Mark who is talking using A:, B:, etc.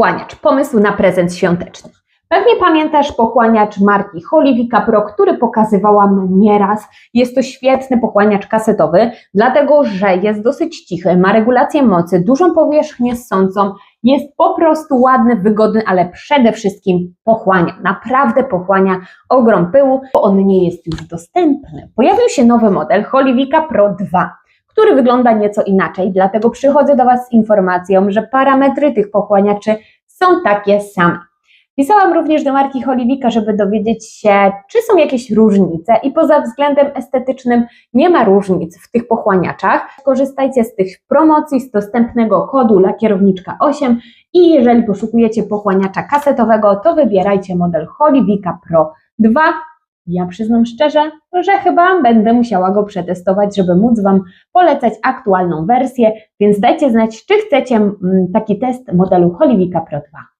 A: Pochłaniacz. Pomysł na prezent świąteczny. Pewnie pamiętasz pochłaniacz marki Holivika Pro, który pokazywałam nieraz. Jest to świetny pochłaniacz kasetowy, dlatego że jest dosyć cichy, ma regulację mocy, dużą powierzchnię ssącą, jest po prostu ładny, wygodny, ale przede wszystkim pochłania. Naprawdę pochłania ogrom pyłu, bo on nie jest już dostępny. Pojawił się nowy model Holivika Pro 2 który wygląda nieco inaczej, dlatego przychodzę do Was z informacją, że parametry tych pochłaniaczy są takie same. Pisałam również do marki Holivika, żeby dowiedzieć się, czy są jakieś różnice i poza względem estetycznym nie ma różnic w tych pochłaniaczach. Korzystajcie z tych promocji, z dostępnego kodu lakierowniczka 8 i jeżeli poszukujecie pochłaniacza kasetowego, to wybierajcie model Holivika Pro 2. Ja przyznam szczerze, że chyba będę musiała go przetestować, żeby móc Wam polecać aktualną wersję, więc dajcie znać, czy chcecie mm, taki test modelu Holivika Pro 2.